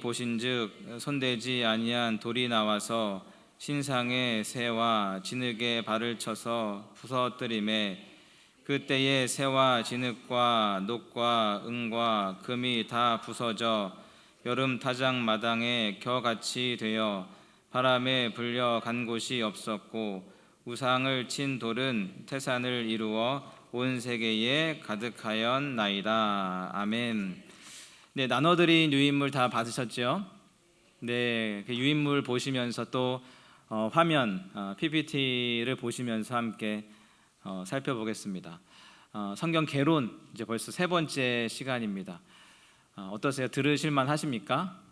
보신즉 손대지 아니한 돌이 나와서 신상의 새와 진흙에 발을 쳐서 부서뜨림에 그때에 새와 진흙과 녹과 은과 금이 다 부서져 여름 타작 마당에 겨같이 되어 바람에 불려 간 곳이 없었고 우상을 친 돌은 태산을 이루어 온 세계에 가득하였나이다. 아멘. 네, 나눠드린 유인물 다 받으셨죠? 네, 그 유인물 보시면서 또 어, 화면 어, PPT를 보시면서 함께 어, 살펴보겠습니다. 어, 성경 개론 이제 벌써 세 번째 시간입니다. 어, 어떠세요? 들으실만 하십니까?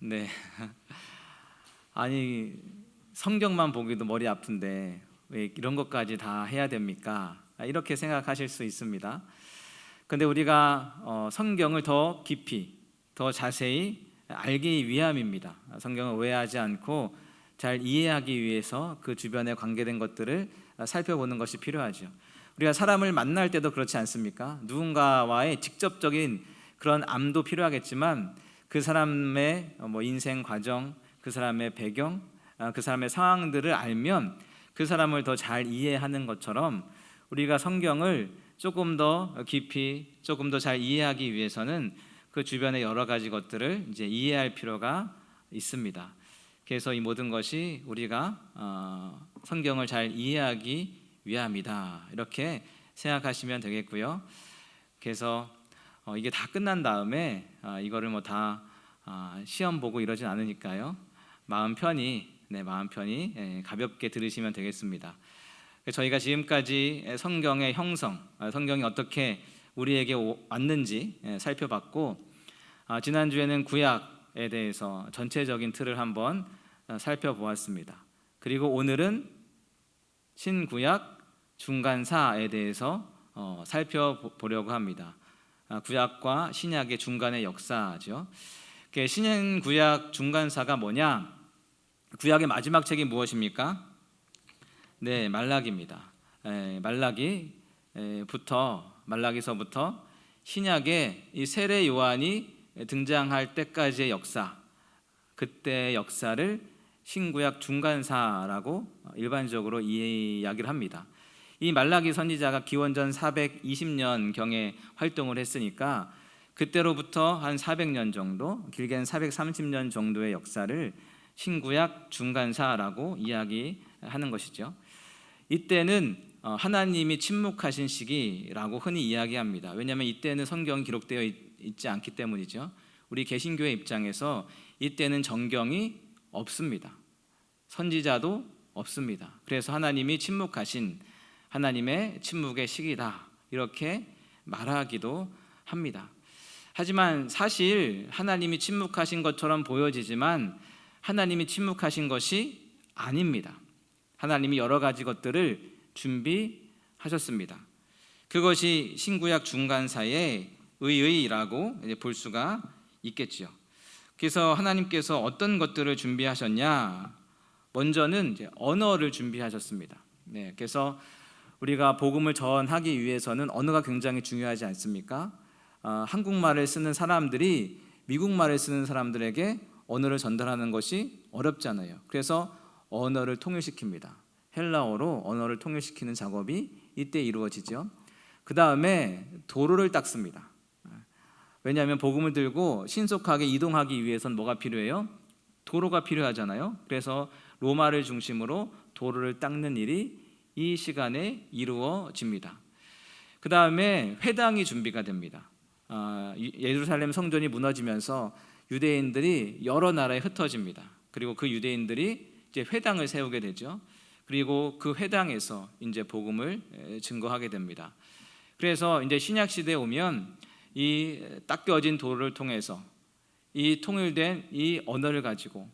네. 아니 성경만 보기도 머리 아픈데 왜 이런 것까지 다 해야 됩니까? 아, 이렇게 생각하실 수 있습니다. 근데 우리가 어, 성경을 더 깊이, 더 자세히 알기 위함입니다. 성경을 오해하지 않고 잘 이해하기 위해서 그 주변에 관계된 것들을 살펴보는 것이 필요하죠. 우리가 사람을 만날 때도 그렇지 않습니까? 누군가와의 직접적인 그런 암도 필요하겠지만 그 사람의 뭐 인생 과정, 그 사람의 배경, 아, 그 사람의 상황들을 알면 그 사람을 더 잘 이해하는 것처럼 우리가 성경을 조금 더 깊이, 조금 더 잘 이해하기 위해서는 그 주변의 여러 가지 것들을 이제 이해할 필요가 있습니다. 그래서 이 모든 것이 우리가 어, 성경을 잘 이해하기 위함이다. 이렇게 생각하시면 되겠고요. 그래서 어, 이게 다 끝난 다음에 아, 이거를 뭐다 아, 시험 보고 이러진 않으니까요. 마음 편히 네, 마음 편히 예, 가볍게 들으시면 되겠습니다. 저희가 지금까지 성경의 형성, 아, 성경이 어떻게 우리에게 왔는지 예, 살펴봤고 아, 지난 주에는 구약에 대해서 전체적인 틀을 한번 아, 살펴보았습니다. 그리고 오늘은 신구약 중간사에 대해서 어, 살펴보려고 합니다. 구약과 신약의 중간의 역사죠. 신구약 중간사가 뭐냐? 구약의 마지막 책이 무엇입니까? 네, 말라기입니다. 에, 말라기부터 말라기서부터 신약의 이 세례 요한이 등장할 때까지의 역사, 그때 역사를 신구약 중간사라고 일반적으로 이야기를 합니다. 이 말라기 선지자가 기원전 420년 경에 활동을 했으니까 그때로부터 한 400년 정도, 길게는 430년 정도의 역사를 신구약 중간사라고 이야기하는 것이죠. 이때는 어, 하나님이 침묵하신 시기라고 흔히 이야기합니다. 왜냐하면 이때는 성경 기록되어 있지 않기 때문이죠. 우리 개신교의 입장에서 이때는 정경이 없습니다. 선지자도 없습니다. 그래서 하나님이 침묵하신 하나님의 침묵의 시기다. 이렇게 말하기도 합니다. 하지만 사실 하나님이 침묵하신 것처럼 보여지지만 하나님이 침묵하신 것이 아닙니다. 하나님이 여러 가지 것들을 준비하셨습니다. 그것이 신구약 중간사의 의의라고 볼 수가 있겠지요. 그래서 하나님께서 어떤 것들을 준비하셨냐? 먼저는 언어를 준비하셨습니다. 네, 그래서 우리가 복음을 전하기 위해서는 언어가 굉장히 중요하지 않습니까? 어, 한국말을 쓰는 사람들이 미국말을 쓰는 사람들에게 언어를 전달하는 것이 어렵잖아요. 그래서 언어를 통일시킵니다. 헬라어로 언어를 통일시키는 작업이 이때 이루어지죠. 그 다음에 도로를 닦습니다. 왜냐하면 복음을 들고 신속하게 이동하기 위해선 뭐가 필요해요? 도로가 필요하잖아요. 그래서 로마를 중심으로 도로를 닦는 일이 이 시간에 이루어집니다. 그 다음에 회당이 준비가 됩니다. 아, 예루살렘 성전이 무너지면서 유대인들이 여러 나라에 흩어집니다. 그리고 그 유대인들이 이제 회당을 세우게 되죠. 그리고 그 회당에서 이제 복음을 증거하게 됩니다. 그래서 이제 신약 시대에 오면 이 닦여진 도를 통해서 이 통일된 이 언어를 가지고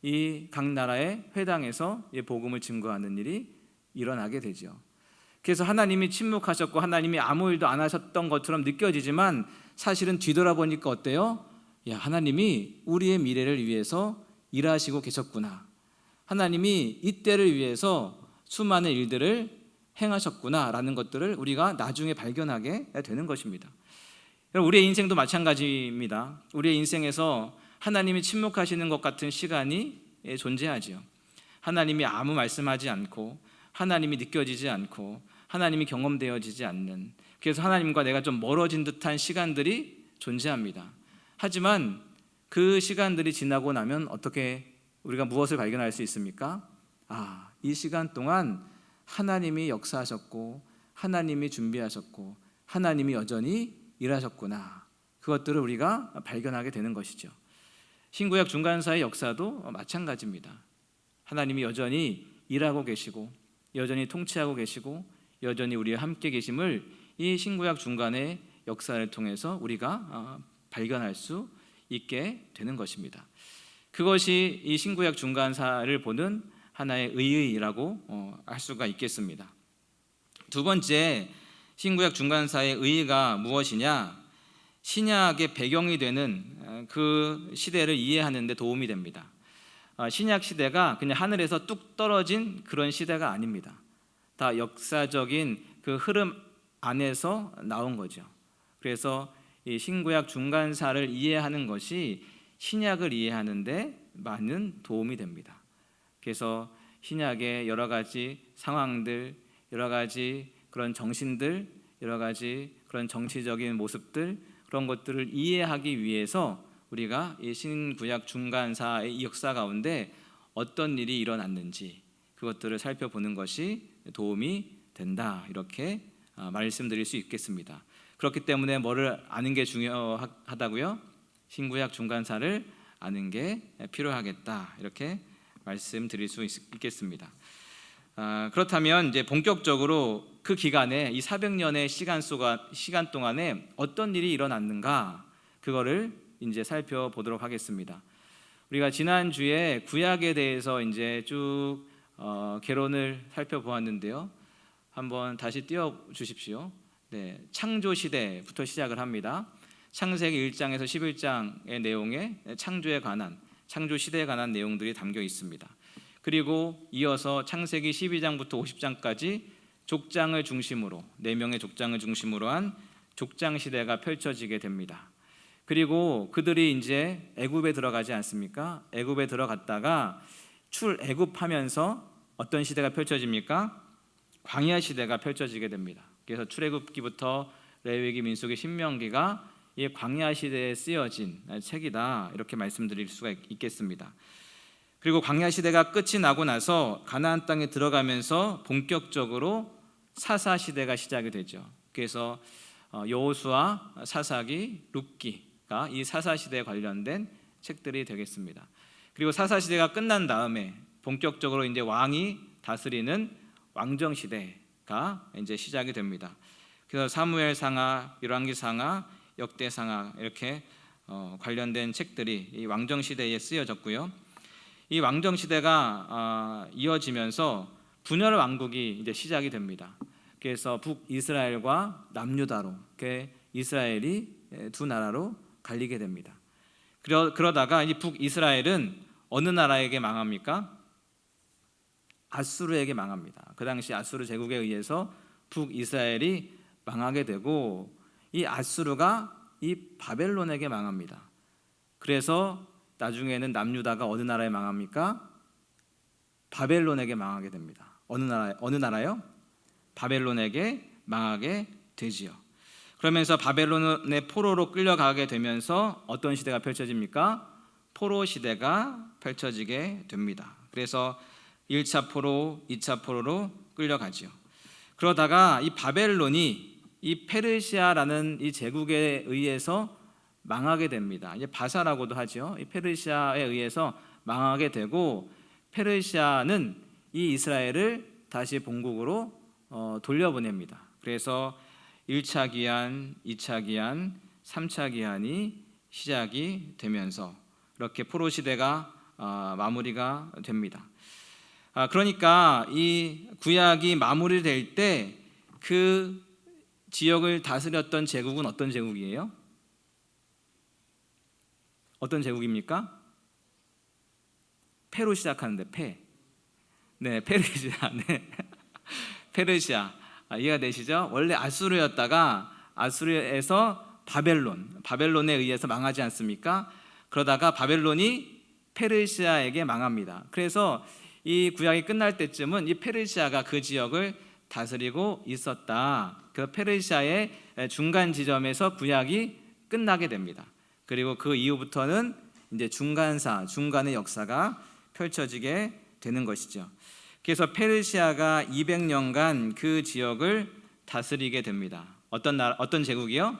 이 각 나라의 회당에서 복음을 증거하는 일이 일어나게 되죠. 그래서 하나님이 침묵하셨고 하나님이 아무 일도 안 하셨던 것처럼 느껴지지만 사실은 뒤돌아보니까 어때요? 야, 하나님이 우리의 미래를 위해서 일하시고 계셨구나. 하나님이 이 때를 위해서 수많은 일들을 행하셨구나라는 것들을 우리가 나중에 발견하게 되는 것입니다. 우리의 인생도 마찬가지입니다. 우리의 인생에서 하나님이 침묵하시는 것 같은 시간이 예, 존재하지요. 하나님이 아무 말씀하지 않고 하나님이 느껴지지 않고 하나님이 경험되어지지 않는 그래서 하나님과 내가 좀 멀어진 듯한 시간들이 존재합니다. 하지만 그 시간들이 지나고 나면 어떻게 우리가 무엇을 발견할 수 있습니까? 아, 이 시간 동안 하나님이 역사하셨고 하나님이 준비하셨고 하나님이 여전히 일하셨구나. 그것들을 우리가 발견하게 되는 것이죠. 신구약 중간사의 역사도 마찬가지입니다. 하나님이 여전히 일하고 계시고 여전히 통치하고 계시고 여전히 우리와 함께 계심을 이 신구약 중간의 역사를 통해서 우리가 어, 발견할 수 있게 되는 것입니다. 그것이 이 신구약 중간사를 보는 하나의 의의라고 어, 할 수가 있겠습니다. 두 번째 신구약 중간사의 의의가 무엇이냐? 신약의 배경이 되는 어, 그 시대를 이해하는 데 도움이 됩니다. 어, 신약 시대가 그냥 하늘에서 뚝 떨어진 그런 시대가 아닙니다. 다 역사적인 그 흐름 안에서 나온 거죠. 그래서 이 신구약 중간사를 이해하는 것이 신약을 이해하는데 많은 도움이 됩니다. 그래서 신약의 여러 가지 상황들, 여러 가지 그런 정신들, 여러 가지 그런 정치적인 모습들 그런 것들을 이해하기 위해서 우리가 이 신구약 중간사의 이 역사 가운데 어떤 일이 일어났는지 그것들을 살펴보는 것이 도움이 된다 이렇게 아, 말씀드릴 수 있겠습니다. 그렇기 때문에 뭐를 아는 게 중요하다고요? 신구약 중간사를 아는 게 필요하겠다 이렇게 말씀드릴 수 있, 겠습니다 아, 그렇다면 이제 본격적으로 그 기간에 이 400년의 시간 속아 시간 동안에 어떤 일이 일어났는가 그거를 이제 살펴보도록 하겠습니다. 우리가 지난 주에 구약에 대해서 이제 쭉 어, 개론을 살펴보았는데요. 한번 다시 띄워 주십시오. 네, 창조 시대부터 시작을 합니다. 창세기 1장에서 11장의 내용에 창조에 관한 창조 시대에 관한 내용들이 담겨 있습니다. 그리고 이어서 창세기 12장부터 50장까지 족장을 중심으로 네 명의 족장을 중심으로 한 족장 시대가 펼쳐지게 됩니다. 그리고 그들이 이제 애굽에 들어가지 않습니까? 애굽에 들어갔다가 출애굽하면서 어떤 시대가 펼쳐집니까? 광야 시대가 펼쳐지게 됩니다. 그래서 출애굽기부터 레위기, 민수기, 신명기가 이 광야 시대에 쓰여진 책이다 이렇게 말씀드릴 수가 있겠습니다. 그리고 광야 시대가 끝이 나고 나서 가나안 땅에 들어가면서 본격적으로 사사 시대가 시작이 되죠. 그래서 어, 여호수아, 사사기, 룻기가 이 사사 시대에 관련된 책들이 되겠습니다. 그리고 사사 시대가 끝난 다음에 본격적으로 이제 왕이 다스리는 왕정 시대가 이제 시작이 됩니다. 그래서 사무엘 상하, 열왕기 상하, 역대 상하 이렇게 어, 관련된 책들이 이 왕정 시대에 쓰여졌고요. 이 왕정 시대가 어, 이어지면서 분열 왕국이 이제 시작이 됩니다. 그래서 북 이스라엘과 남유다로 이렇게 이스라엘이 두 나라로 갈리게 됩니다. 그러, 그러다가 이 북 이스라엘은 어느 나라에게 망합니까? 아수르에게 망합니다. 그 당시 아수르 제국에 의해서 북 이스라엘이 망하게 되고 이 아수르가 이 바벨론에게 망합니다. 그래서 나중에는 남유다가 어느 나라에 망합니까? 바벨론에게 망하게 됩니다. 어느 나라 어느 나라요? 바벨론에게 망하게 되지요. 그러면서 바벨론의 포로로 끌려가게 되면서 어떤 시대가 펼쳐집니까? 포로 시대가 펼쳐지게 됩니다. 그래서 1차 포로, 2차 포로로 끌려가지요. 그러다가 이 바벨론이 이 페르시아라는 이 제국에 의해서 망하게 됩니다. 이제 바사라고도 하죠. 이 페르시아에 의해서 망하게 되고 페르시아는 이 이스라엘을 다시 본국으로 어, 돌려보냅니다. 그래서 1차 기한, 2차 기한, 3차 기한이 시작이 되면서 이렇게 포로 시대가 어, 마무리가 됩니다. 아, 그러니까 이 구약이 마무리될 때 그 지역을 다스렸던 제국은 어떤 제국이에요? 어떤 제국입니까? 페로 시작하는데 페. 네, 페르시아. 네. 페르시아. 아, 이해가 되시죠? 원래 아수르였다가 아수르에서 바벨론, 바벨론에 의해서 망하지 않습니까? 그러다가 바벨론이 페르시아에게 망합니다. 그래서 이 구약이 끝날 때쯤은 이 페르시아가 그 지역을 다스리고 있었다. 그 페르시아의 중간 지점에서 구약이 끝나게 됩니다. 그리고 그 이후부터는 이제 중간사, 중간의 역사가 펼쳐지게 되는 것이죠. 그래서 페르시아가 200년간 그 지역을 다스리게 됩니다. 어떤 나라, 어떤 제국이요?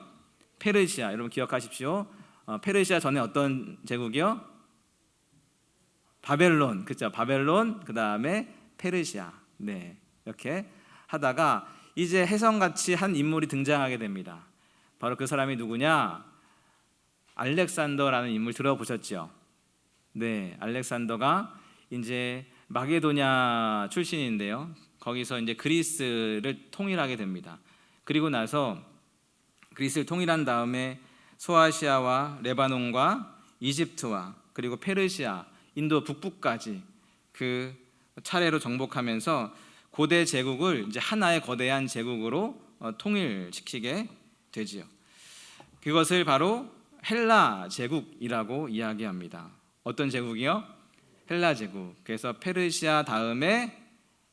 페르시아. 여러분 기억하십시오. 어, 페르시아 전에 어떤 제국이요? 바벨론. 그죠? 바벨론. 그 다음에 페르시아. 네. 이렇게 하다가 이제 해성같이 한 인물이 등장하게 됩니다. 바로 그 사람이 누구냐? 알렉산더라는 인물 들어보셨죠? 네, 알렉산더가 이제 마게도냐 출신인데요. 거기서 이제 그리스를 통일하게 됩니다. 그리고 나서 그리스를 통일한 다음에 소아시아와 레바논과 이집트와 그리고 페르시아, 인도 북부까지 그 차례로 정복하면서 고대 제국을 이제 하나의 거대한 제국으로 어, 통일시키게 되지요. 그것을 바로 헬라 제국이라고 이야기합니다. 어떤 제국이요? 헬라 제국. 그래서 페르시아 다음에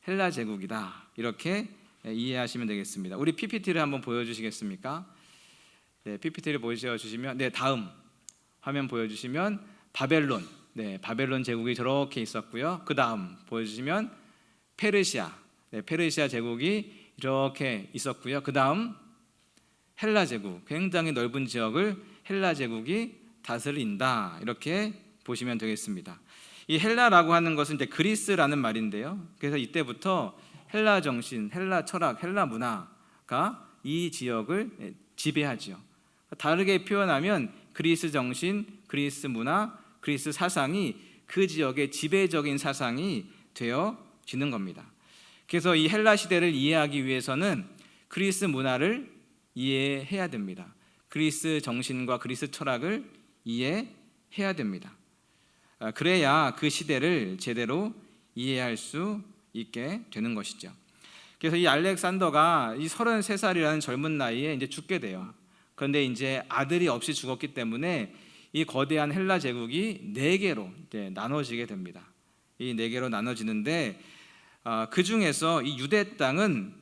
헬라 제국이다. 이렇게 이해하시면 되겠습니다. 우리 PPT를 한번 보여주시겠습니까? 네, PPT를 보여주시면 네 다음 화면 보여주시면 바벨론. 네, 바벨론 제국이 저렇게 있었고요. 그 다음 보여주시면 페르시아. 네, 페르시아 제국이 이렇게 있었고요. 그 다음 헬라 제국. 굉장히 넓은 지역을 헬라 제국이 다스린다. 이렇게 보시면 되겠습니다. 이 헬라라고 하는 것은 이제 그리스라는 말인데요. 그래서 이때부터 헬라 정신, 헬라 철학, 헬라 문화가 이 지역을 지배하지요. 다르게 표현하면 그리스 정신, 그리스 문화, 그리스 사상이 그 지역의 지배적인 사상이 되어지는 겁니다. 그래서 이 헬라 시대를 이해하기 위해서는 그리스 문화를 이해해야 됩니다. 그리스 정신과 그리스 철학을 이해해야 됩니다. 아, 그래야 그 시대를 제대로 이해할 수 있게 되는 것이죠. 그래서 이 알렉산더가 이 33살이라는 젊은 나이에 이제 죽게 돼요. 그런데 이제 아들이 없이 죽었기 때문에 이 거대한 헬라 제국이 네 개로 나눠지게 됩니다. 이 네 개로 나눠지는데 어, 그 중에서 이 유대 땅은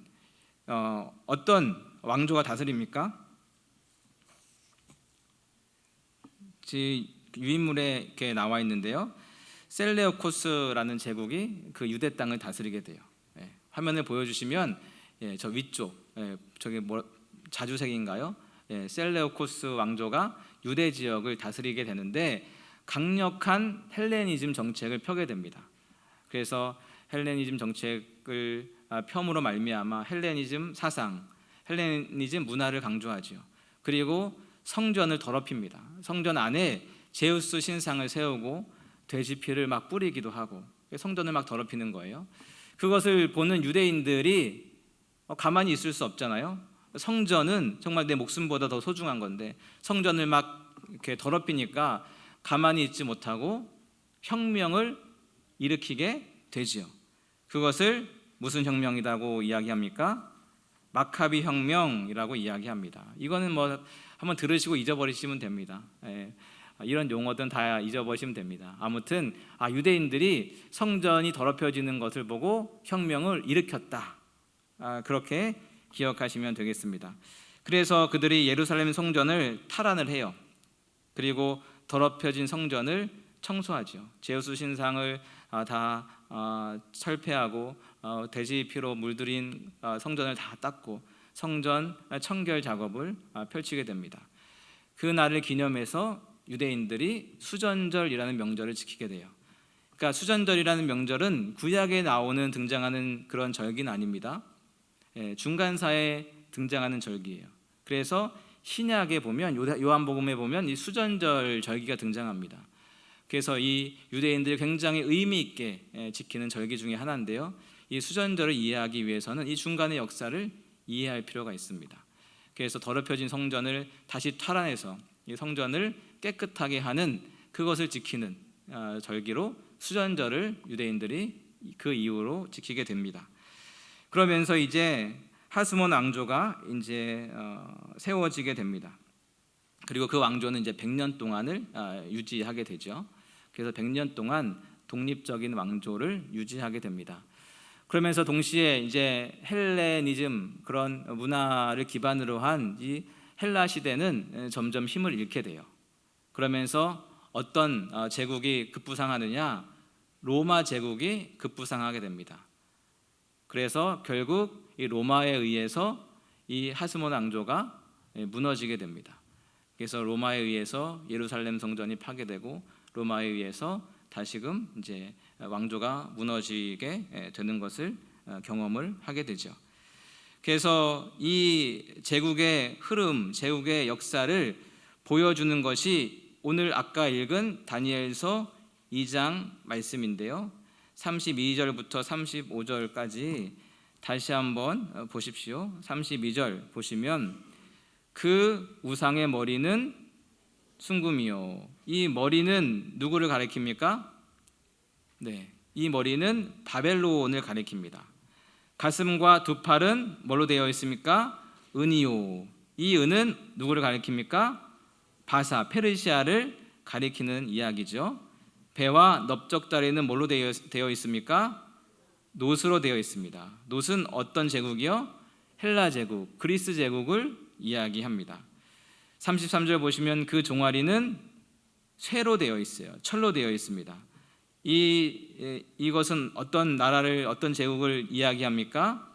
어, 어떤 왕조가 다스립니까? 유인물에 이렇게 나와 있는데요. 셀레오코스라는 제국이 그 유대 땅을 다스리게 돼요. 예, 화면을 보여주시면 예, 저 위쪽 예, 저기 뭐 자주색인가요? 예, 셀레오코스 왕조가 유대 지역을 다스리게 되는데 강력한 헬레니즘 정책을 펴게 됩니다. 그래서 헬레니즘 정책을 아, 펴으로 말미암아 헬레니즘 사상, 헬레니즘 문화를 강조하지요. 그리고 성전을 더럽힙니다. 성전 안에 제우스 신상을 세우고 돼지 피를 막 뿌리기도 하고 성전을 막 더럽히는 거예요. 그것을 보는 유대인들이 어, 가만히 있을 수 없잖아요. 성전은 정말 내 목숨보다 더 소중한 건데 성전을 막 이렇게 더럽히니까 가만히 있지 못하고 혁명을 일으키게 되지요. 그것을 무슨 혁명이라고 이야기합니까? 마카비 혁명이라고 이야기합니다. 이거는 뭐 한번 들으시고 잊어버리시면 됩니다. 예. 이런 용어든 다 잊어버리시면 됩니다. 아무튼 아, 유대인들이 성전이 더럽혀지는 것을 보고 혁명을 일으켰다. 아, 그렇게 기억하시면 되겠습니다. 그래서 그들이 예루살렘 성전을 탈환을 해요. 그리고 더럽혀진 성전을 청소하죠. 제우스 신상을 아, 다 아, 철폐하고 어, 돼지 피로 물들인 아, 성전을 다 닦고 성전 청결 작업을 펼치게 됩니다. 그 날을 기념해서 유대인들이 수전절이라는 명절을 지키게 돼요. 그러니까 수전절이라는 명절은 구약에 나오는 등장하는 그런 절기는 아닙니다. 예, 중간사에 등장하는 절기예요. 그래서 신약에 보면 요한복음에 보면 이 수전절 절기가 등장합니다. 그래서 이 유대인들이 굉장히 의미 있게 예, 지키는 절기 중에 하나인데요. 이 수전절을 이해하기 위해서는 이 중간의 역사를 이해할 필요가 있습니다. 그래서 더럽혀진 성전을 다시 탈환해서 이 성전을 깨끗하게 하는 그것을 지키는 아, 절기로 수전절을 유대인들이 그 이후로 지키게 됩니다. 그러면서 이제 하스몬 왕조가 이제 어, 세워지게 됩니다. 그리고 그 왕조는 이제 100년 동안을 아, 유지하게 되죠. 그래서 100년 동안 독립적인 왕조를 유지하게 됩니다. 그러면서 동시에 이제 헬레니즘 그런 문화를 기반으로 한 이 헬라 시대는 점점 힘을 잃게 돼요. 그러면서 어떤 어, 제국이 급부상하느냐? 로마 제국이 급부상하게 됩니다. 그래서 결국 이 로마에 의해서 이 하스몬 왕조가 예, 무너지게 됩니다. 그래서 로마에 의해서 예루살렘 성전이 파괴되고 로마에 의해서 다시금 이제 왕조가 무너지게 예, 되는 것을 어, 경험을 하게 되죠. 그래서 이 제국의 흐름, 제국의 역사를 보여주는 것이 오늘 아까 읽은 다니엘서 2장 말씀인데요. 32절부터 35절까지 다시 한번 어, 보십시오. 32절 보시면 그 우상의 머리는 순금이요. 이 머리는 누구를 가리킵니까? 네. 이 머리는 바벨론을 가리킵니다. 가슴과 두 팔은 뭘로 되어 있습니까? 은이요. 이 은은 누구를 가리킵니까? 바사, 페르시아를 가리키는 이야기죠. 배와 넓적다리는 뭘로 되어, 있습니까? 노스로 되어 있습니다. 노스는 어떤 제국이요? 헬라 제국, 그리스 제국을 이야기합니다. 33절 보시면 그 종아리는 쇠로 되어 있어요. 철로 되어 있습니다. 이 이것은 어떤 나라를 어떤 제국을 이야기합니까?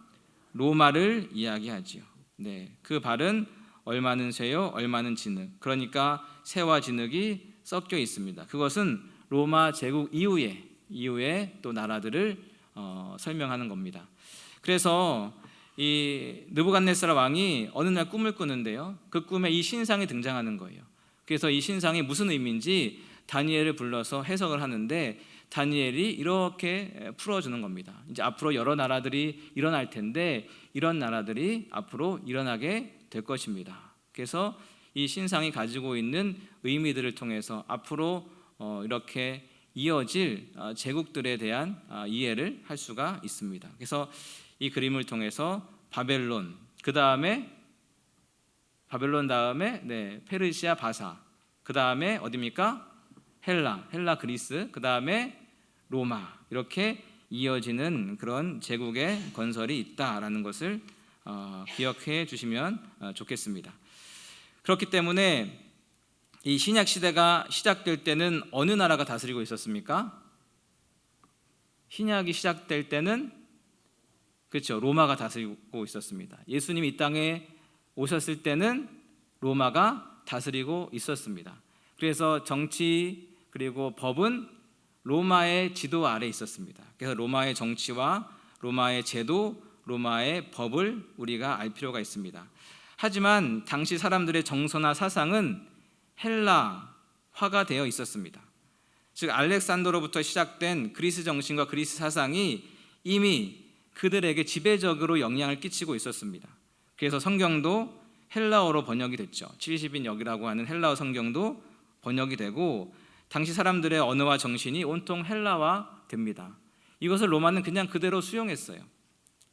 로마를 이야기하지요. 네. 그 발은 얼마는 쇠요, 얼마는 진흙. 그러니까 쇠와 진흙이 섞여 있습니다. 그것은 로마 제국 이후에 이후에 또 나라들을 어, 설명하는 겁니다. 그래서 이 느부갓네살 왕이 어느 날 꿈을 꾸는데요. 그 꿈에 이 신상이 등장하는 거예요. 그래서 이 신상이 무슨 의미인지 다니엘을 불러서 해석을 하는데 다니엘이 이렇게 풀어주는 겁니다. 이제 앞으로 여러 나라들이 일어날 텐데 이런 나라들이 앞으로 일어나게 될 것입니다. 그래서 이 신상이 가지고 있는 의미들을 통해서 앞으로 어, 이렇게 이어질 어, 제국들에 대한 어, 이해를 할 수가 있습니다. 그래서 이 그림을 통해서 바벨론, 그 다음에 바벨론 다음에 네, 페르시아 바사, 그 다음에 어디입니까? 헬라, 헬라 그리스, 그 다음에 로마 이렇게 이어지는 그런 제국의 건설이 있다라는 것을 어, 기억해 주시면 어, 좋겠습니다. 그렇기 때문에 이 신약 시대가 시작될 때는 어느 나라가 다스리고 있었습니까? 신약이 시작될 때는 그렇죠 로마가 다스리고 있었습니다. 예수님이 이 땅에 오셨을 때는 로마가 다스리고 있었습니다. 그래서 정치 그리고 법은 로마의 지도 아래 있었습니다. 그래서 로마의 정치와 로마의 제도, 로마의 법을 우리가 알 필요가 있습니다. 하지만 당시 사람들의 정서나 사상은 헬라화가 되어 있었습니다. 즉 알렉산더로부터 시작된 그리스 정신과 그리스 사상이 이미 그들에게 지배적으로 영향을 끼치고 있었습니다. 그래서 성경도 헬라어로 번역이 됐죠. 70인 역이라고 하는 헬라어 성경도 번역이 되고 당시 사람들의 언어와 정신이 온통 헬라화 됩니다. 이것을 로마는 그냥 그대로 수용했어요.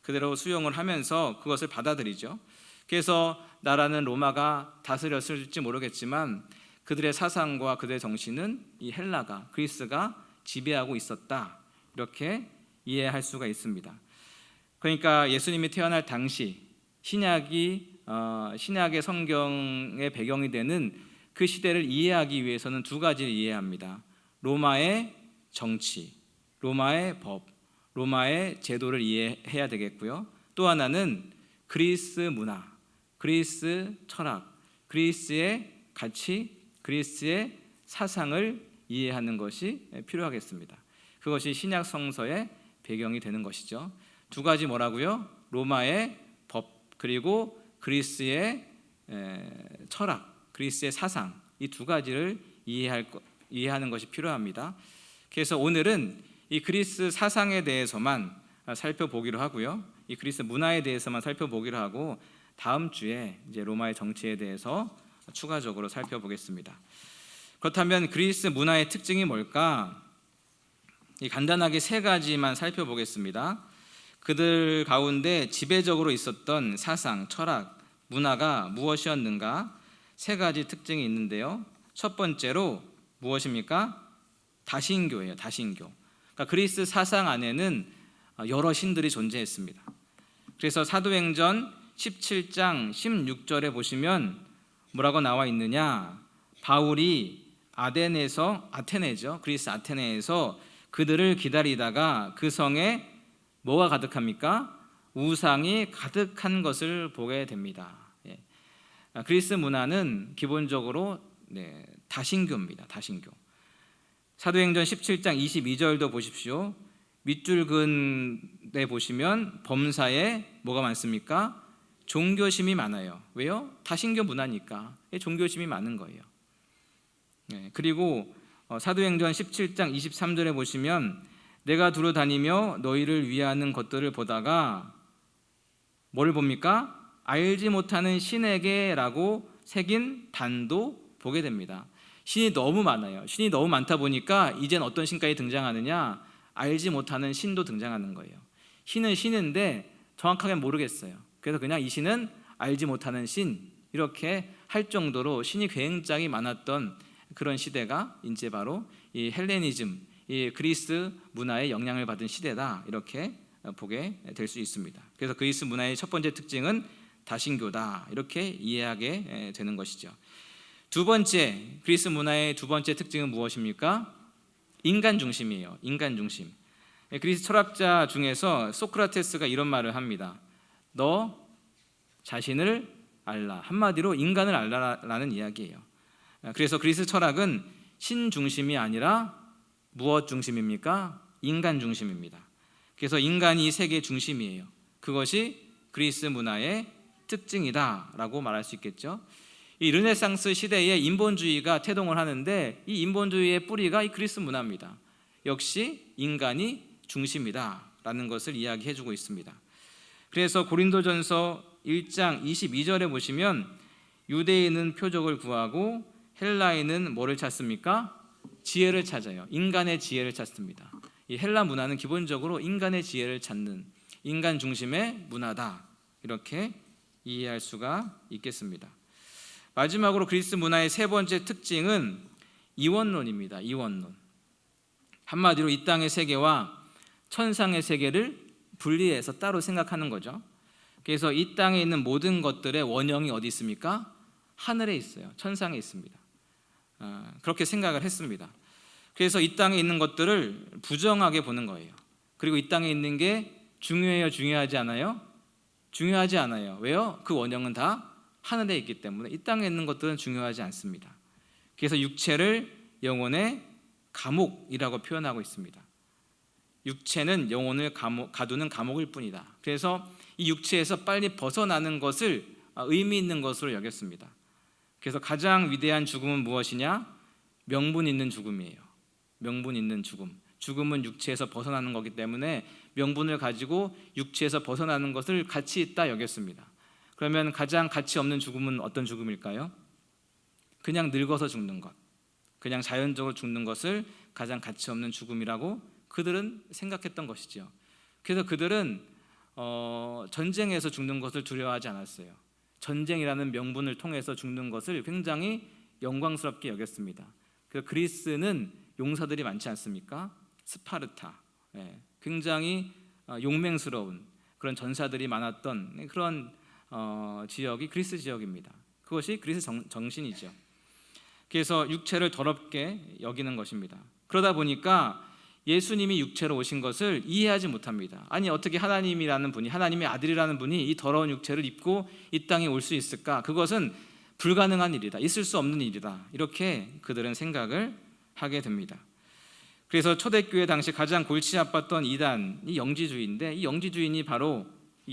그대로 수용을 하면서 그것을 받아들이죠. 그래서 나라는 로마가 다스렸을지 모르겠지만 그들의 사상과 그들의 정신은 이 헬라가 그리스가 지배하고 있었다. 이렇게 이해할 수가 있습니다. 그러니까 예수님이 태어날 당시 신약이 어, 신약의 성경의 배경이 되는 그 시대를 이해하기 위해서는 두 가지를 이해합니다. 로마의 정치, 로마의 법, 로마의 제도를 이해해야 되겠고요. 또 하나는 그리스 문화, 그리스 철학, 그리스의 가치, 그리스의 사상을 이해하는 것이 필요하겠습니다. 그것이 신약 성서의 배경이 되는 것이죠. 두 가지 뭐라고요? 로마의 법 그리고 그리스의 철학, 그리스의 사상 이 두 가지를 이해할 이해하는 것이 필요합니다. 그래서 오늘은 이 그리스 사상에 대해서만 살펴보기로 하고요. 이 그리스 문화에 대해서만 살펴보기로 하고 다음 주에 이제 로마의 정치에 대해서 추가적으로 살펴보겠습니다. 그렇다면 그리스 문화의 특징이 뭘까? 간단하게 세 가지만 살펴보겠습니다. 그들 가운데 지배적으로 있었던 사상, 철학, 문화가 무엇이었는가 세 가지 특징이 있는데요. 첫 번째로 무엇입니까? 다신교예요. 다신교. 그러니까 그리스 사상 안에는 여러 신들이 존재했습니다. 그래서 사도행전 17장 16절에 보시면 뭐라고 나와 있느냐? 바울이 아덴에서 아테네죠. 그리스 아테네에서 그들을 기다리다가 그 성에 뭐가 가득합니까? 우상이 가득한 것을 보게 됩니다. 예. 아, 그리스 문화는 기본적으로 네, 다신교입니다. 다신교. 사도행전 17장 22절도 보십시오. 밑줄 근에 보시면 범사에 뭐가 많습니까? 종교심이 많아요. 왜요? 다신교 문화니까 종교심이 많은 거예요. 네, 그리고 어, 사도행전 17장 23절에 보시면 내가 두루 다니며 너희를 위하는 것들을 보다가 뭐를 봅니까? 알지 못하는 신에게라고 새긴 단도 보게 됩니다. 신이 너무 많아요. 신이 너무 많다 보니까 이젠 어떤 신까지 등장하느냐? 알지 못하는 신도 등장하는 거예요. 신은 신인데 정확하게 모르겠어요. 그래서 그냥 이 신은 알지 못하는 신 이렇게 할 정도로 신이 굉장히 많았던 그런 시대가 이제 바로 이 헬레니즘, 이 그리스 문화의 영향을 받은 시대다 이렇게 보게 될 수 있습니다. 그래서 그리스 문화의 첫 번째 특징은 다신교다 이렇게 이해하게 되는 것이죠. 두 번째 그리스 문화의 두 번째 특징은 무엇입니까? 인간 중심이에요. 인간 중심. 그리스 철학자 중에서 소크라테스가 이런 말을 합니다. 너 자신을 알라. 한마디로 인간을 알라라는 이야기예요. 그래서 그리스 철학은 신 중심이 아니라 무엇 중심입니까? 인간 중심입니다. 그래서 인간이 이 세계 중심이에요. 그것이 그리스 문화의 특징이다라고 말할 수 있겠죠. 이 르네상스 시대에 인본주의가 태동을 하는데 이 인본주의의 뿌리가 이 그리스 문화입니다. 역시 인간이 중심이다라는 것을 이야기해 주고 있습니다. 그래서 고린도전서 1장 22절에 보시면 유대인은 표적을 구하고 헬라인은 뭐를 찾습니까? 지혜를 찾아요. 인간의 지혜를 찾습니다. 이 헬라 문화는 기본적으로 인간의 지혜를 찾는 인간 중심의 문화다. 이렇게 이해할 수가 있겠습니다. 마지막으로 그리스 문화의 세 번째 특징은 이원론입니다. 이원론. 한마디로 이 땅의 세계와 천상의 세계를 분리해서 따로 생각하는 거죠. 그래서 이 땅에 있는 모든 것들의 원형이 어디 있습니까? 하늘에 있어요. 천상에 있습니다. 아, 그렇게 생각을 했습니다. 그래서 이 땅에 있는 것들을 부정하게 보는 거예요. 그리고 이 땅에 있는 게 중요해요, 중요하지 않아요? 중요하지 않아요. 왜요? 그 원형은 다 하늘에 있기 때문에 이 땅에 있는 것들은 중요하지 않습니다. 그래서 육체를 영혼의 감옥이라고 표현하고 있습니다. 육체는 영혼을 감옥, 가두는 감옥일 뿐이다. 그래서 이 육체에서 빨리 벗어나는 것을 의미 있는 것으로 여겼습니다. 그래서 가장 위대한 죽음은 무엇이냐? 명분 있는 죽음이에요. 명분 있는 죽음. 죽음은 육체에서 벗어나는 거기 때문에 명분을 가지고 육체에서 벗어나는 것을 가치 있다 여겼습니다. 그러면 가장 가치 없는 죽음은 어떤 죽음일까요? 그냥 늙어서 죽는 것. 그냥 자연적으로 죽는 것을 가장 가치 없는 죽음이라고 그들은 생각했던 것이죠. 그래서 그들은 어, 전쟁에서 죽는 것을 두려워하지 않았어요. 전쟁이라는 명분을 통해서 죽는 것을 굉장히 영광스럽게 여겼습니다. 그 그리스는 용사들이 많지 않습니까? 스파르타, 예, 굉장히 어, 용맹스러운 그런 전사들이 많았던 그런 어, 지역이 그리스 지역입니다. 그것이 그리스 정, 정신이죠. 그래서 육체를 더럽게 여기는 것입니다. 그러다 보니까 예수님이 육체로 오신 것을 이해하지 못합니다. 아니 어떻게 하나님이라는 분이 하나님의 아들이라는 분이 이 더러운 육체를 입고 이 땅에 올 수 있을까? 그것은 불가능한 일이다. 있을 수 없는 일이다. 이렇게 그들은 생각을 하게 됩니다. 그래서 초대교회 당시 가장 골치 아팠던 이단이 영지주의인데 이 영지주의인이 바로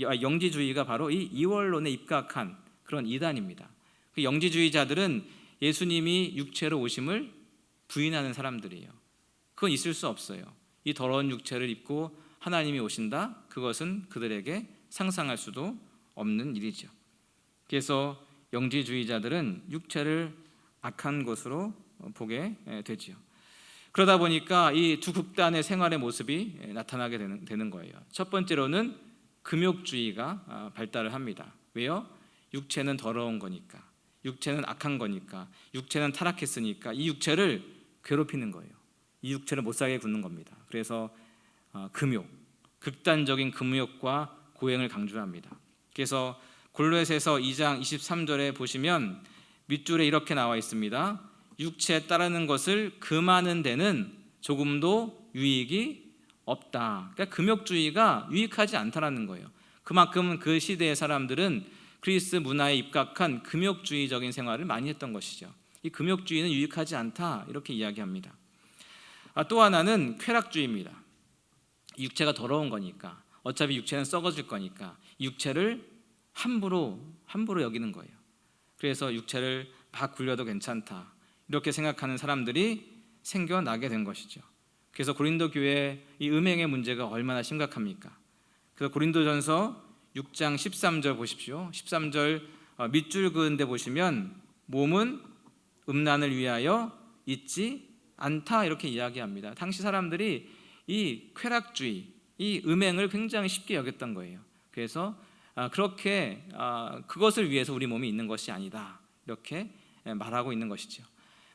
아, 영지주의가 바로 이 이원론에 입각한 그런 이단입니다. 그 영지주의자들은 예수님이 육체로 오심을 부인하는 사람들이에요. 그건 있을 수 없어요. 이 더러운 육체를 입고 하나님이 오신다? 그것은 그들에게 상상할 수도 없는 일이죠. 그래서 영지주의자들은 육체를 악한 것으로 보게 되지요. 그러다 보니까 이 두 극단의 생활의 모습이 나타나게 되는, 되는 거예요. 첫 번째로는 금욕주의가 발달을 합니다. 왜요? 육체는 더러운 거니까. 육체는 악한 거니까 육체는 타락했으니까 이 육체를 괴롭히는 거예요. 이 육체를 못 살게 굽는 겁니다. 그래서 어, 금욕, 극단적인 금욕과 고행을 강조합니다. 그래서 골로새서 2장 23절에 보시면 밑줄에 이렇게 나와 있습니다. 육체에 따르는 것을 금하는 데는 조금도 유익이 없다. 그러니까 금욕주의가 유익하지 않다라는 거예요. 그만큼 그 시대의 사람들은 그리스 문화에 입각한 금욕주의적인 생활을 많이 했던 것이죠. 이 금욕주의는 유익하지 않다 이렇게 이야기합니다. 아, 또 하나는 쾌락주의입니다. 육체가 더러운 거니까 어차피 육체는 썩어질 거니까 육체를 함부로 함부로 여기는 거예요. 그래서 육체를 막 굴려도 괜찮다 이렇게 생각하는 사람들이 생겨나게 된 것이죠. 그래서 고린도 교회 이 음행의 문제가 얼마나 심각합니까? 그래서 고린도전서 6장 13절 보십시오. 13절 어, 밑줄 그은데 보시면 몸은 음란을 위하여 있지 않다 이렇게 이야기합니다. 당시 사람들이 이 쾌락주의, 이 음행을 굉장히 쉽게 여겼던 거예요. 그래서 아, 그렇게 아, 그것을 위해서 우리 몸이 있는 것이 아니다 이렇게 말하고 있는 것이죠.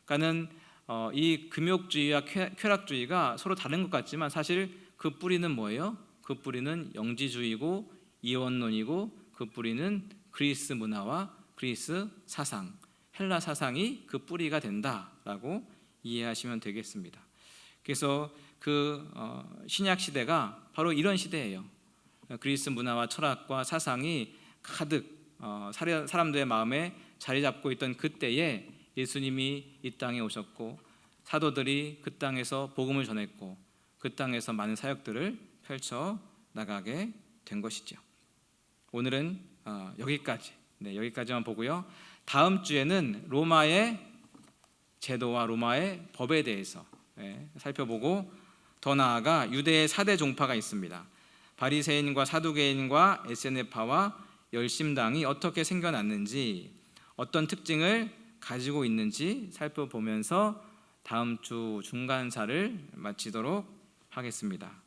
그러니까는 어, 이 금욕주의와 쾌, 쾌락주의가 서로 다른 것 같지만 사실 그 뿌리는 뭐예요? 그 뿌리는 영지주의고 이원론이고 그 뿌리는 그리스 문화와 그리스 사상, 헬라 사상이 그 뿌리가 된다라고 이해하시면 되겠습니다. 그래서 그 어, 신약 시대가 바로 이런 시대예요. 그리스 문화와 철학과 사상이 가득 어, 사람들의 마음에 자리 잡고 있던 그때에 예수님이 이 땅에 오셨고 사도들이 그 땅에서 복음을 전했고 그 땅에서 많은 사역들을 펼쳐 나가게 된 것이죠. 오늘은 어, 여기까지 네, 여기까지만 보고요. 다음 주에는 로마의 제도와 로마의 법에 대해서 네, 살펴보고 더 나아가 유대의 4대 종파가 있습니다. 바리새인과 사두개인과 에세네파와 열심당이 어떻게 생겨났는지 어떤 특징을 가지고 있는지 살펴보면서 다음 주 중간사를 마치도록 하겠습니다.